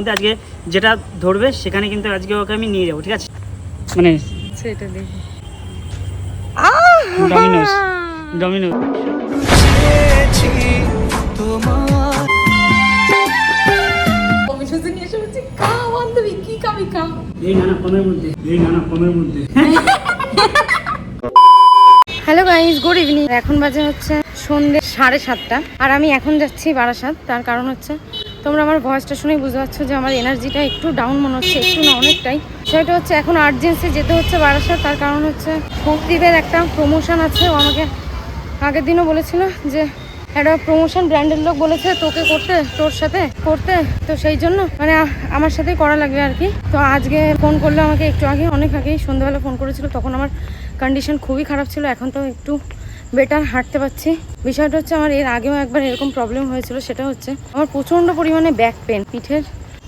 মধ্যে আজকে যেটা ধরবে সেখানে কিন্তু আজকে ওকে আমি নিয়ে যাব ঠিক আছে? মানে সেটা দেখি Domino's Domino's hello guys good evening এখন বাজে হচ্ছে সন্ধ্যে সাড়ে সাতটা আর আমি এখন যাচ্ছি বারাসাত। তার কারণ হচ্ছে তোমরা আমার ভয়েসটা শুনেই বুঝতে পারছ যে আমার এনার্জিটা একটু ডাউন মনে হচ্ছে, একটু না অনেকটাই। সেটা হচ্ছে এখন আর্জেন্সি যেতে হচ্ছে বারাসাত, তার কারণ হচ্ছে সন্দীপের একটা প্রমোশন আছে, ও আমাকে আগের দিনও বলেছিল যে একটা প্রমোশন ব্র্যান্ডের লোক বলেছে তোকে করতে, তোর সাথে করতে, তো সেই জন্য মানে আমার সাথেই করা লাগবে আর কি। তো আজকে ফোন করল আমাকে একটু আগে, অনেক আগেই সন্ধ্যাবেলা ফোন করেছিল, তখন আমার কন্ডিশন খুবই খারাপ ছিল, এখন তো একটু বেটার হাঁটতে পারছি। বিষয়টা হচ্ছে আমার এর আগেও একবার এরকম প্রবলেম হয়েছিল, সেটা হচ্ছে আমার প্রচণ্ড পরিমাণে ব্যাক পেন পিঠের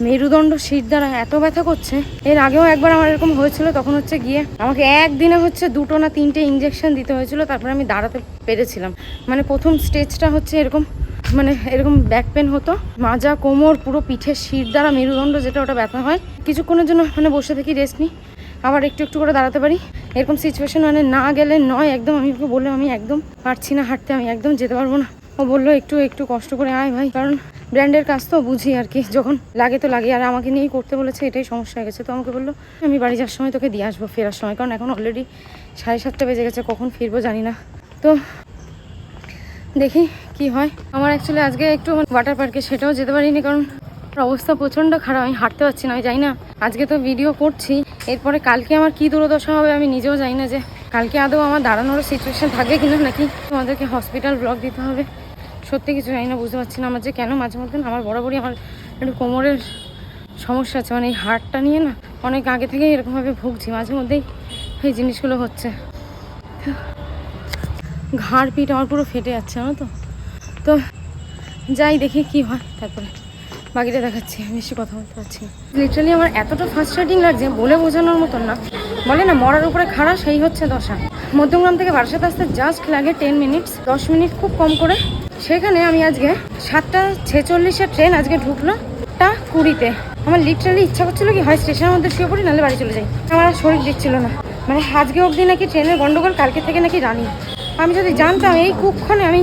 মেরুদণ্ড শীত দ্বারা এত ব্যথা করছে। এর আগেও একবার আমার এরকম হয়েছিল, তখন হচ্ছে গিয়ে আমাকে একদিনে হচ্ছে দুটো না তিনটে ইঞ্জেকশন দিতে হয়েছিল, তারপরে আমি দাঁড়াতে পেরেছিলাম। মানে প্রথম স্টেজটা হচ্ছে এরকম মানে এরকম ব্যাক পেন হতো। মাজা, কোমর, পুরো পিঠের শির দ্বারা মেরুদণ্ড যেটা ওটা ব্যথা হয়। কিছুক্ষণের জন্য মানে বসে থাকি রেস্ট নিই। আবার একটু একটু করে দাঁড়াতে পারি। এরকম সিচুয়েশন মানে না গেলে নয়, একদম আমি ওকে বললাম, আমি একদম পারছি না হাঁটতে, আমি একদম যেতে পারব না। ও বলল, একটু একটু কষ্ট করে আয় ভাই। কারণ ব্র্যান্ডের কাজ তো বুঝি আর কি, যখন লাগে তো লাগে। আর আমাকে নিয়েই করতে বলেছে, এটাই সমস্যা হয়ে গেছে। তো আমাকে বলল, আমি বাড়ি যাওয়ার সময় তোকে দিয়ে আসব ফেরার সময়। কারণ এখন অলরেডি সাড়ে সাতটা বেজে গেছে, কখন ফিরবো জানি না। তো দেখি কি হয়। আমার অ্যাকচুয়ালি আজকে একটু ওয়াটার পার্কে সেটাও যেতে পারিনি, কারণ অবস্থা প্রচণ্ড খারাপ। আমি হাঁটতে পারছি না, আমি জানি না। আজকে তো ভিডিও করছি। এরপরে কালকে আমার কি দুর্দশা হবে আমি নিজেও জানি না যে কালকে আদৌ আমার দাঁড়ানোরও সিচুয়েশন থাকবে কিনা নাকি। তোমাদেরকে হসপিটাল ব্লক দিতে হবে। সত্যি কিছু জানি না, বুঝতে পারছি না আমার যে কেন মাঝে মধ্যে আমার বরাবরই আমার একটু কোমরের সমস্যা আছে মানে এই হাড়টা নিয়ে না অনেক আগে থেকেই এরকমভাবে ভুগছি, মাঝে মধ্যেই এই জিনিসগুলো হচ্ছে। ঘাড় পিঠ আমার পুরো ফেটে যাচ্ছে, জানো তো? তো যাই দেখি কি হয় তারপরে। বাকিটা দেখাচ্ছি, আমি বেশি কথা বলতে পারছি লিটারালি আমার এতটা ফার্স্ট্রেটিং লাগছে, বলে বোঝানোর মতন না। বলে না, মরার উপরে খাড়া, সেই হচ্ছে দশা। মধ্যমগ্রাম থেকে বারাসাত আসতে জাস্ট লাগে টেন মিনিটস দশ মিনিট খুব কম করে। সেখানে আমি আজকে সাতটা ছেচল্লিশের ট্রেন আজকে ঢুকলো টা কুড়িতে। আমার লিটারালি ইচ্ছা করছিল কি, হয় স্টেশনের মধ্যে শুয়ে পড়ি, নাহলে বাড়ি চলে যাই। আমার শরীর দিচ্ছিল না। মানে আজকে অবধি নাকি ট্রেনের গন্ডগোল, কালকে থেকে নাকি রানি। আমি যদি জানতাম এই কুক্ষণে আমি,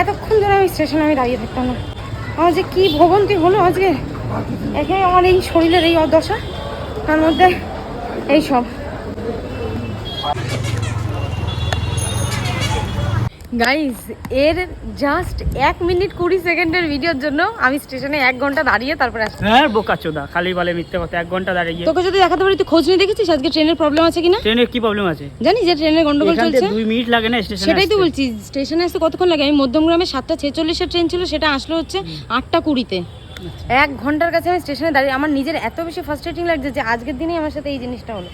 এতক্ষণ ধরে আমি স্টেশনে আমি দাঁড়িয়ে থাকতাম না। আমার যে কী হলো আজকে? একে আমার এই শরীরের এই অদশা। তার মধ্যে এই সব। গাইজ এর জাস্ট এক মিনিট কুড়ি সেকেন্ডের ভিডিওর জন্য আমি স্টেশনে এক ঘণ্টা দাঁড়িয়ে তারপরে আসছি। হ্যাঁ বোকা চোদা খালি বলে মিথ্যে কথা এক ঘণ্টা দাঁড়িয়ে। তোকে যদি দেখাতে পারি তুই খোঁজ নিয়ে দেখেছিস আজকে ট্রেনের প্রবলেম আছে কিনা? ট্রেনের কি প্রবলেম আছে? জানি যে ট্রেনের গন্ডগোল চলছে? দুই মিনিট লাগে না স্টেশনে সেটাই তো বলছি স্টেশনে আসতে কতক্ষণ লাগে? আমি মধ্যমগ্রামে সাতটা ছেচল্লিশের ট্রেন ছিল সেটা আসলো হচ্ছে আটটা কুড়িতে। এক ঘণ্টার কাছে আমি স্টেশনে দাঁড়িয়ে আমার নিজের এত বেশি ফার্স্ট্রেটিং লাগছে যে আজকের দিনেই আমার সাথে এই জিনিসটা হলো।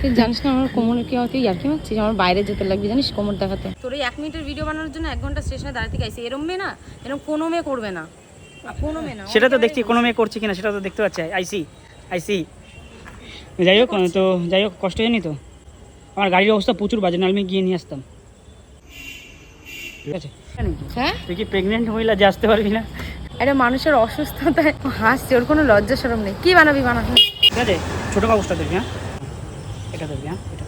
তুই জানিস না আমার কোমরে কি হতে ইয়ার কি মারছিস? আমার বাইরে যেতে লাগবে জানিস কোমর দেখাতে। তোর এই এক মিনিটের ভিডিও বানানোর জন্য এক ঘণ্টা স্টেশনে দাঁড়াতে গেছি এরম মেয়ে না এরম কোনো মেয়ে করবে না। কোনো মেয়ে না সেটা তো দেখছি কোনো মেয়ে করছে কিনা সেটা তো দেখতে পাচ্ছি। আইসি আইসি। যাই হোক তো যাই হোক কষ্ট হয়নি তো? আমার গাড়ির অবস্থা প্রচুর বাজে না আমি গিয়ে নিয়ে আসতাম। ঠিক আছে? হ্যাঁ? তুই কি প্রেগনেন্ট মহিলা যে আসতে পারবি না? একটা মানুষের অসুস্থতায় হাসছে ওর কোনো লজ্জা সরম নেই। কি বানাবি বানাবি? ঠিক আছে? ছোটো কাগজটা দেখবি হ্যাঁ? এটা হ্যাঁ? এটা।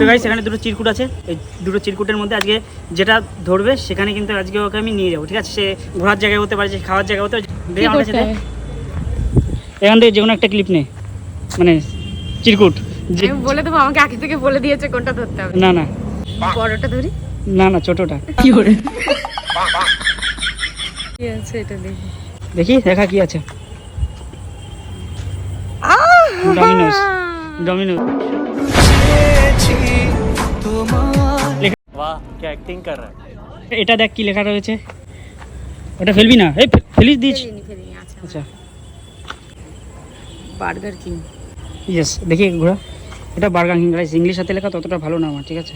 তো গাইস এখানে দুটো চিরকুট আছে। এই দুটো চিরকুটের মধ্যে আজকে যেটা ধরবে সেখানে কিন্তু আজকে ওকে আমি নিয়ে যাব ঠিক আছে? সে ঘোরার জায়গায় হতে পারে খাওয়ার হতে পারে? এখান থেকে যে কোনো একটা ক্লিপ নে। মানে চিরকুট। যে বলে দেবো আমাকে আগে থেকে বলে দিয়েছে কোনটা ধরতে হবে। না না। বড়টা ধরি? না না ছোটোটা। কি করে? কি আছে এটা দেখি? দেখি দেখা কি আছে। ডমিনোস ডমিনো বাহ কে অ্যাক্টিং কর রহা এটা দেখ কি লেখা রয়েছে। ওটা ফেলবি না? এই ফেলিস দিস। আচ্ছা। বার্গার কিং ইয়েস দেখি ঘোরা। এটা বার্গার কিং রাইস ইংলিশ সাথে লেখা ততটা ভালো না আমার ঠিক আছে?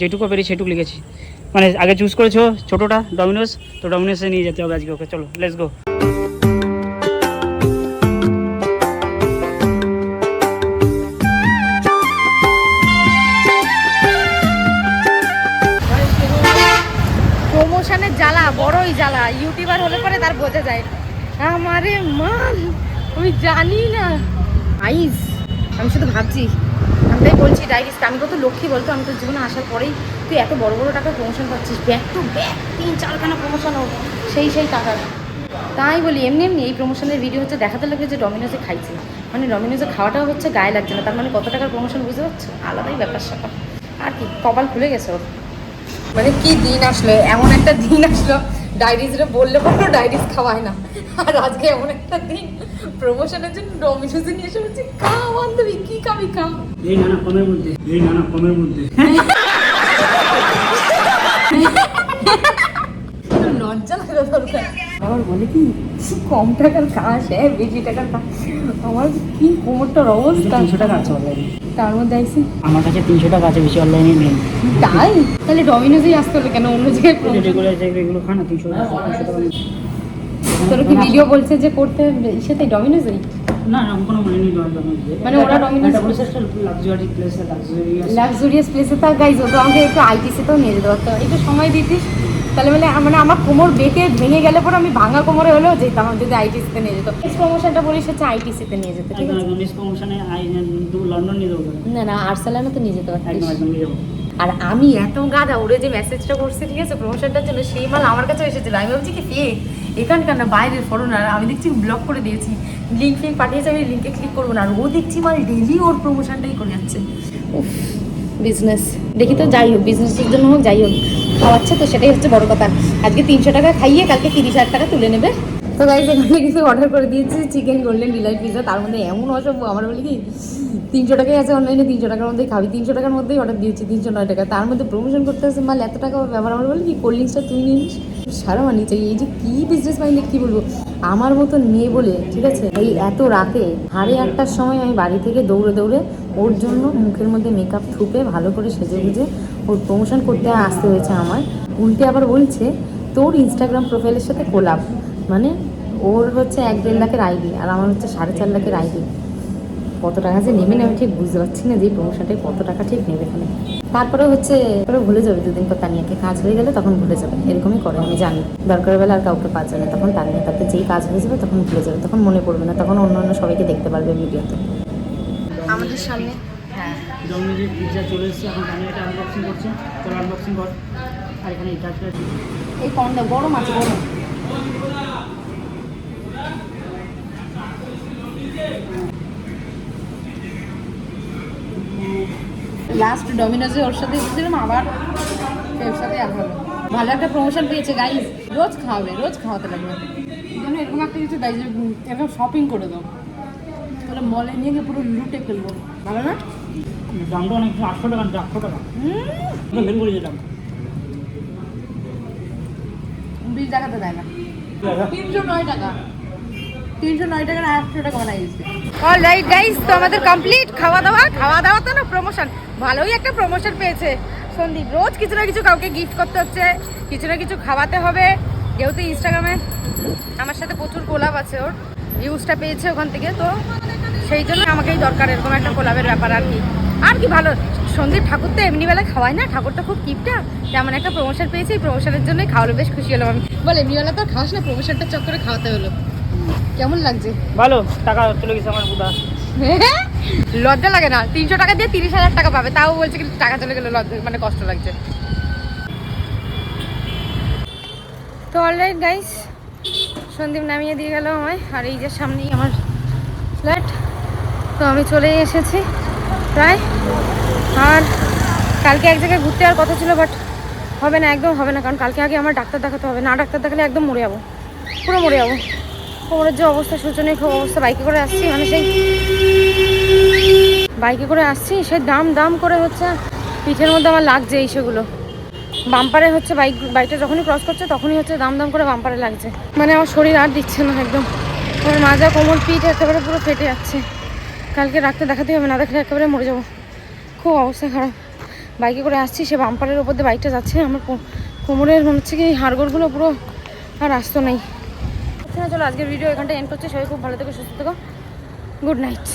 যেটুকু পেরি সেটুকু লিখেছি। মানে আগে চুজ করেছ ছোটোটা ডমিনোস তো ডমিনোসে নিয়ে যেতে হবে আজকে ওকে। চলো লেটস গো প্রমোশনের জ্বালা, বড়ই জ্বালা। ইউটিউবার হলে পরে তার বোঝা যায়। আমারে মান, আমি জানি না। আইস, আমি শুধু ভাবছি, আমি তাই বলছি ডাইরিস আমি কত লক্ষ্মী বলতো, আমি তোর জীবনে আসার পরেই তুই এত বড় বড় টাকার প্রমোশন পাচ্ছিস। ব্যাক টু ব্যাক তিন চারখানা প্রমোশন সেই সেই টাকার তাই বলি, এমনি এমনি এই প্রমোশনের ভিডিও হচ্ছে দেখাতে লাগবে যে ডমিনোজে খাইছে। মানে ডমিনোজে খাওয়াটাও হচ্ছে গায়ে লাগছে না। তার মানে কত টাকার প্রমোশন বুঝতে পারছ? আলাদাই ব্যাপার স্যাপার আর কি, কপাল খুলে গেছে ওর। মানে কি দিন আসলো? এমন একটা দিন আসলো ডাইরিজরে বললে কোনো ডাইরিজ খাওয়ায় না। আর আজকে এমন একটা দিন প্রমোশনের জন্য ডমিনোজে নিয়ে এসে বলছি খা বান্ধবী কি খাবি খা। এই নানা কমের মধ্যে এই নানা কমের মধ্যে। লজ্জা লাগা দরকার আবার বলে কি কম টাকার কাজ হ্যাঁ বেশি টাকার কাজ। আমার কি কোমরটার অবস্থা? তিনশো টাকা আছে অনলাইনে তার মধ্যে আইসি। আমার কাছে তিনশো টাকা আছে বেশি অনলাইনে নেই। তাই? তাহলে ডমিনোজেই আসতে হলো কেন? অন্য জায়গায়? রেগুলার এগুলো খানা তিনশো টাকা। তোর কি ভিডিও বলছে যে করতে সেটাই ডমিনোজেই না না কোনো মানে নেই মানে ওরা বলেছে লাক্সারি প্লেস লাক্সারিয়াস লাক্সুরিয়াস প্লেসে তো গাইজ তো আমাকে একটু আইটিসিতেও নিয়ে যেতে পারতো। একটু সময় দিতিস? তাহলে মানে মানে আমার কোমর বেঁকে ভেঙে গেলে পরে আমি ভাঙা কোমরে হলেও যেতাম যদি আইটিসিতে নিয়ে যেত নেক্সট প্রমোশনটা বলিস হচ্ছে আইটিসিতে নিয়ে যেতে ঠিক আছে? মিস প্রমোশনে আই লন্ডন নিয়ে যাব না না আর্সেলানও তো নিয়ে যেতে যাব। আর আমি এত গাদা ওরে যে মেসেজটা করছে ঠিক আছে প্রমোশনটার জন্য সেই মাল আমার কাছে এসেছিল। আমি ভাবছি কি ফেক এখানকার না বাইরের ফরেনার আমি দেখছি ব্লক করে দিয়েছি। লিঙ্ক ফিঙ্ক পাঠিয়েছে আমি লিঙ্কে ক্লিক করব না আর ও দেখছি মাল ডেলি ওর প্রমোশনটাই করে যাচ্ছে। বিজনেস দেখি তো যাই হোক বিজনেসের জন্য হোক যাই হোক। খাওয়াচ্ছে, তো সেটাই হচ্ছে বড় কথা। আজকে তিনশো টাকা খাইয়ে কালকে তিরিশ হাজার টাকা তুলে নেবে। তো গাইজ এখানে কিছু অর্ডার করে দিয়েছি চিকেন গোল্ডেন ডিলাইট পিজা তার মধ্যে এমন অসভ্য, আমার বলি কি, তিনশো টাকাই আছে অনলাইনে তিনশো টাকার মধ্যেই খাবি। তিনশো টাকার মধ্যেই অর্ডার দিয়েছি, তিনশো নয় টাকা। তার মধ্যে প্রমোশন করতে আসে মাল এত টাকা ব্যাপার আমার বলি কি কোল্ড ড্রিঙ্কসটা তুই নিস। সারা মানি চাই, এই যে কী বিজনেস মাইন্ডে কী বলব? আমার মতন মেয়ে বলে, ঠিক আছে? এই এত রাতে সাড়ে আটটার সময় আমি বাড়ি থেকে দৌড়ে দৌড়ে ওর জন্য মুখের মধ্যে মেকআপ থুপে ভালো করে সেজে গুজে ওর প্রমোশন করতে আসতে হয়েছে আমার। উল্টে আবার বলছে, তোর ইনস্টাগ্রাম প্রোফাইলের সাথে কোলাপ মানে ওর হচ্ছে এক দেড় লাখের আইডি আর আমার হচ্ছে সাড়ে চার লাখের আইডি কত টাকা যে নেবে না আমি ঠিক বুঝতে পারছি না যে এই কত টাকা ঠিক নেবে এখানে। তারপরে হচ্ছে, তারপরে ভুলে যাবে দুদিন পর তানিয়াকে। কাজ হয়ে গেলে তখন ভুলে যাবে। এরকমই করে, আমি জানি। দরকার বেলা আর কাউকে পাওয়া যাবে তখন তানিয়া তারপরে যেই কাজ হয়ে যাবে তখন ভুলে যাবে, তখন মনে পড়বে না। তখন অন্য অন্য সবাইকে দেখতে পারবে ভিডিওতে। আমাদের সামনে ডমিনোজের পিৎজা চলে এসেছে। এখন আমি এটা আনবক্সিং করছি। চলো আনবক্সিং কর। আর এখানে এটা এই কন্দা গরম আছে গরম। লাস্ট ডমিনোজে ওর সাথে এসেছিলাম আবার ওর সাথে আবার ভালো একটা প্রমোশন পেয়েছে গাইজ রোজ খাওয়াবে রোজ খাওয়াতে লাগবে। যেন এরকম একটা কিছু উম, এরকম শপিং করে দাও। তাহলে মলে নিয়ে গিয়ে পুরো লুটে ফেলব। ভালো না? দামটা অনেক আটশো টাকা আটশো টাকা। মেন করে যেতাম বিশ টাকাতে দেয় না। তিনশো নয় টাকা। তিনশো নয় টাকার আটশো টাকা বানাই দিচ্ছে অলরাইট গাইস তো আমাদের কমপ্লিট খাওয়া দাওয়া। খাওয়া দাওয়া তো না প্রমোশন ভালোই একটা প্রমোশন পেয়েছে। সন্দীপ রোজ কিছু না কিছু কাউকে গিফট করতে হচ্ছে। কিছু না কিছু খাওয়াতে হবে। যেহেতু ইনস্টাগ্রামে আমার সাথে প্রচুর কোলাপ আছে ওর। ভিউজটা পেয়েছে ওখান থেকে তো সেই জন্য আমাকেই দরকার এরকম একটা কোলাপের ব্যাপার আর কি। আর কি ভালো সন্দীপ ঠাকুর তো এমনি বেলা খাওয়ায় না ঠাকুরটা খুব কিপটা। তেমন একটা প্রমোশন পেয়েছি এই প্রমোশনের জন্যই খাওয়ালো বেশ খুশি হলাম আমি। বল এমনিবেলা তো আর খাওয়াস না প্রমোশনটা চক্করে খাওয়াতে হলো। কেমন লাগছে? ভালো টাকা চলে গেছে আমার বুধা লজ্জা লাগে না তিনশো টাকা দিয়ে তিরিশ হাজার টাকা পাবে তাও বলছে কিন্তু টাকা চলে গেলে লজ্জা মানে কষ্ট লাগছে। তো অলরাইট গাইস সন্দীপ নামিয়ে দিয়ে গেল আমায় আর এই যে সামনেই আমার ফ্ল্যাট তো আমি চলে এসেছি, প্রায়। আর কালকে এক জায়গায় ঘুরতে আর কথা ছিল বাট হবে না, একদম হবে না। কারণ কালকে আগে আমার ডাক্তার দেখাতে হবে, না ডাক্তার দেখালে একদম মরে যাব। পুরো মরে যাব। কোমরের যে অবস্থা শোচনীয় খুব অবস্থা, বাইকে করে আসছি মানে সেই বাইকে করে আসছি সে দাম দাম করে হচ্ছে পিঠের মধ্যে আমার লাগছে এই সেগুলো। বাম্পারে হচ্ছে বাইক, বাইকটা যখনই ক্রস করছে, তখনই হচ্ছে দাম দাম করে বাম্পারে লাগছে। মানে আমার শরীর আর দিচ্ছে না একদম। আমার মাজা, কোমর, পিঠ একেবারে পুরো ফেটে যাচ্ছে। কালকে রাখতে দেখাতে হবে, না দেখলে একেবারে মরে যাব। খুব অবস্থা খারাপ। বাইকে করে আসছি, সে বাম্পারের ওপর দিয়ে বাইকটা যাচ্ছে। আমার কোমরের মনে হচ্ছে কি হাড়গোড়গুলো পুরো আর আসতো নেই। আচ্ছা চলো আজকের ভিডিও এখানটা এন্ড করছে। সবাই খুব ভালো থেকো, সুস্থ থেকো। Good night